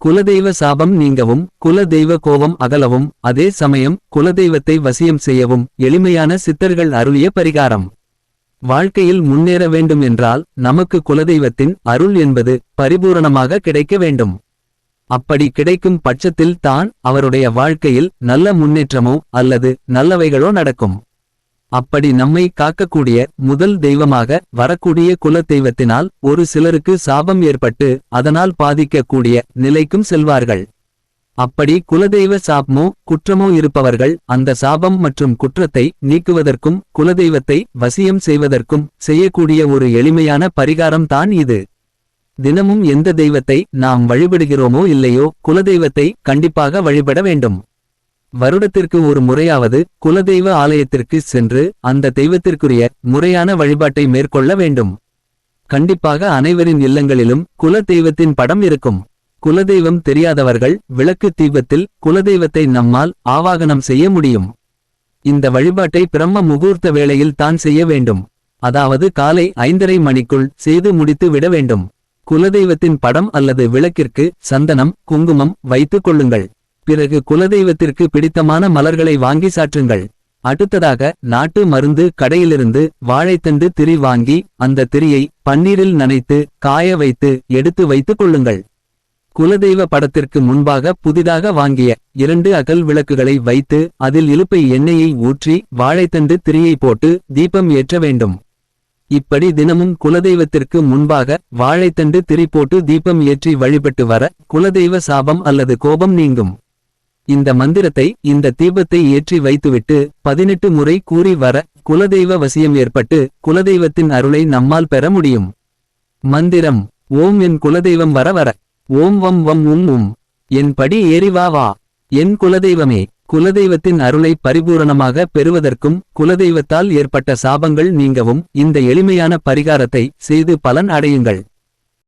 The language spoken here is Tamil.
குலதெய்வ சாபம் நீங்கவும் குலதெய்வ கோபம் அகலவும் அதே சமயம் குலதெய்வத்தை வசியம் செய்யவும் எளிமையான சித்தர்கள் அருளிய பரிகாரம். வாழ்க்கையில் முன்னேற வேண்டும் என்றால் நமக்கு குலதெய்வத்தின் அருள் என்பது பரிபூரணமாக கிடைக்க வேண்டும். அப்படி கிடைக்கும் பட்சத்தில் தான் அவருடைய வாழ்க்கையில் நல்ல முன்னேற்றமோ அல்லது நல்லவைகளோ நடக்கும். அப்படி நம்மை காக்கக்கூடிய முதல் தெய்வமாக வரக்கூடிய குலதெய்வத்தினால் ஒரு சிலருக்கு சாபம் ஏற்பட்டு அதனால் பாதிக்கக்கூடிய நிலைக்கும் செல்வார்கள். அப்படி குலதெய்வ சாபமோ குற்றமோ இருப்பவர்கள் அந்த சாபம் மற்றும் குற்றத்தை நீக்குவதற்கும் குலதெய்வத்தை வசியம் செய்வதற்கும் செய்யக்கூடிய ஒரு எளிமையான பரிகாரம் தான் இது. தினமும் எந்த தெய்வத்தை நாம் வழிபடுகிறோமோ இல்லையோ குலதெய்வத்தை கண்டிப்பாக வழிபட வேண்டும். வருடத்திற்கு ஒரு முறையாவது குலதெய்வ ஆலயத்திற்கு சென்று அந்த தெய்வத்திற்குரிய முறையான வழிபாட்டை மேற்கொள்ள வேண்டும். கண்டிப்பாக அனைவரின் இல்லங்களிலும் குல தெய்வத்தின் படம் இருக்கும். குலதெய்வம் தெரியாதவர்கள் விளக்கு தீபத்தில் குலதெய்வத்தை நம்மால் ஆவாகனம் செய்ய முடியும். இந்த வழிபாட்டை பிரம்ம முகூர்த்த வேளையில் தான் செய்ய வேண்டும். அதாவது காலை ஐந்தரை மணிக்குள் செய்து முடித்து விட வேண்டும். குலதெய்வத்தின் படம் அல்லது விளக்கிற்கு சந்தனம் குங்குமம் வைத்துக் கொள்ளுங்கள். பிறகு குலதெய்வத்திற்கு பிடித்தமான மலர்களை வாங்கி சாற்றுங்கள். அடுத்ததாக நாட்டு மருந்து கடையிலிருந்து வாழைத்தண்டு திரி வாங்கி அந்த திரியை பன்னீரில் நனைத்து காய வைத்து எடுத்து வைத்துக் கொள்ளுங்கள். குலதெய்வ படத்திற்கு முன்பாக புதிதாக வாங்கிய இரண்டு அகல் விளக்குகளை வைத்து அதில் இழுப்பை எண்ணெயை ஊற்றி வாழைத்தண்டு திரியை போட்டு தீபம் ஏற்ற வேண்டும். இப்படி தினமும் குலதெய்வத்திற்கு முன்பாக வாழைத்தண்டு திரி போட்டு தீபம் ஏற்றி வழிபட்டு வர குலதெய்வ சாபம் அல்லது கோபம் நீங்கும். இந்த மந்திரத்தை இந்த தீபத்தை ஏற்றி வைத்துவிட்டு பதினெட்டு முறை கூறி வர குலதெய்வ வசியம் ஏற்பட்டு குலதெய்வத்தின் அருளை நம்மால் பெற முடியும். மந்திரம் ஓம் என் குலதெய்வம் வர வர ஓம் வம் வம் உம் உம் என் படி ஏறி வா வா என் குலதெய்வமே குலதெய்வத்தின் அருளை பரிபூரணமாக பெறுவதற்கும் குலதெய்வத்தால் ஏற்பட்ட சாபங்கள் நீங்கவும் இந்த எளிமையான பரிகாரத்தை செய்து பலன் அடையுங்கள்.